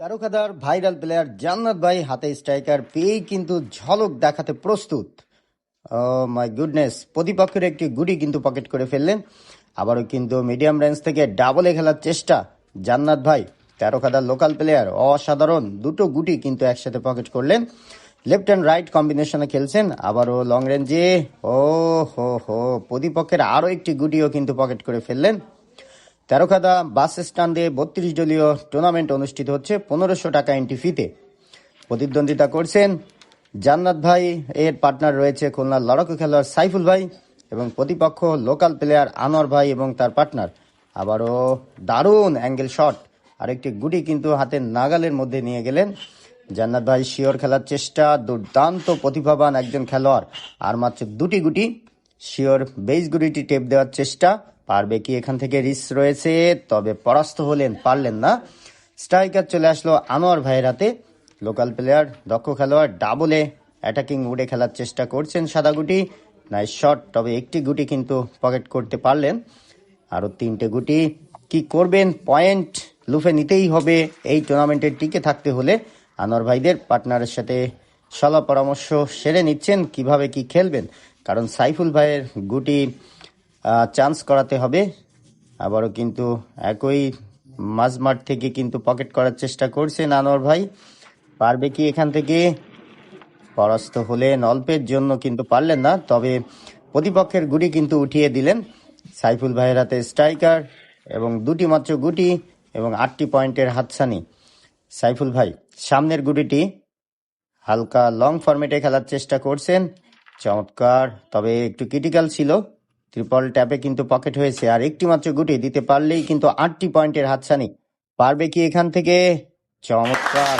তারকাদার viral player জান্নাত ভাই হাতে স্ট্রাইকার পেয়েই কিন্তু ঝলক দেখাতে প্রস্তুত। মাই গুডনেস প্রতিপক্ষের একটি গুটি কিন্তু পকেট করে ফেললেন। আবারও কিন্তু মিডিয়াম রেঞ্জ থেকে ডাবলে খেলার চেষ্টা জান্নাত ভাই। তেরোখাদার লোকাল প্লেয়ার অসাধারণ, দুটো গুটি কিন্তু একসাথে পকেট করলেন। লেফট অ্যান্ড রাইট কম্বিনেশনে খেলছেন, আবারও লং রেঞ্জে ও হো হো প্রতিপক্ষের আরও একটি গুটিও কিন্তু পকেট করে ফেললেন। তেরোখাদা বাস স্ট্যান্ডে বত্রিশ দলীয় টুর্নামেন্ট অনুষ্ঠিত হচ্ছে, পনেরোশো টাকা এন্ট্রি ফিতে প্রতিদ্বন্দ্বিতা করছেন জান্নাত ভাই, এর পার্টনার রয়েছে খুলনার লড়াকু খেলোয়াড় সাইফুল ভাই এবং প্রতিপক্ষ লোকাল প্লেয়ার আনোয়ার ভাই এবং তার পার্টনার আবারও দারুণ অ্যাঙ্গেল শট আরেকটি গুটি কিন্তু হাতের নাগালের মধ্যে নিয়ে গেলেন। জান্নাত ভাই শিওর খেলার চেষ্টা, দুর্দান্ত প্রতিভাবান একজন খেলোয়াড়। আর মাত্র দুটি গুটি, শিওর বেস গুটিটি টেপ দেওয়ার চেষ্টা। পারবে কি এখান থেকে রিস্ক রয়েছে? তবে পরাস্ত হলেন, পারলেন না। স্ট্রাইকার চলে আসলো আনোয়ার ভাইয়ের হাতে। লোকাল প্লেয়ার, দক্ষ খেলোয়াড়, ডাবলে অ্যাটাকিং উডে খেলার চেষ্টা করছেন সাদা গুটি নাইস শট, তবে একটি গুটি কিন্তু পকেট করতে পারলেন। আরও তিনটে গুটি। কি করবেন? পয়েন্ট লুফে নিতেই হবে। এই টুর্নামেন্টে টিকে থাকতে হলে আনোয়ার ভাইদের পার্টনারের সাথে সলা পরামর্শ সেরে নিচ্ছেন। কীভাবে কি খেলবেন? কারণ সাইফুল ভাইয়ের গুটি চান্স করাতে হবে। আবারও কিন্তু একই মাঝমাঠ থেকে কিন্তু পকেট করার চেষ্টা করছেন আনোয়ার ভাই। পারবে কি এখান থেকে? পরাস্ত হলেন অল্পের জন্য কিন্তু পারলেন না, তবে প্রতিপক্ষের গুটি কিন্তু উঠিয়ে দিলেন। সাইফুল ভাইয়ের হাতে স্ট্রাইকার এবং দুটি মাত্র গুটি এবং আটটি পয়েন্টের হাতছানি। সাইফুল ভাই, সামনের গুটিটি হালকা লং ফরম্যাটে খেলার চেষ্টা করছেন। চমৎকার, তবে একটু ক্রিটিক্যাল ছিল। ত্রিপল ট্যাপে কিন্তু পকেট হয়েছে। আর একটি মাত্র গুটি দিতে পারলেই কিন্তু আটটি পয়েন্টের হাতছানি। পারবে কি এখান থেকে? চমৎকার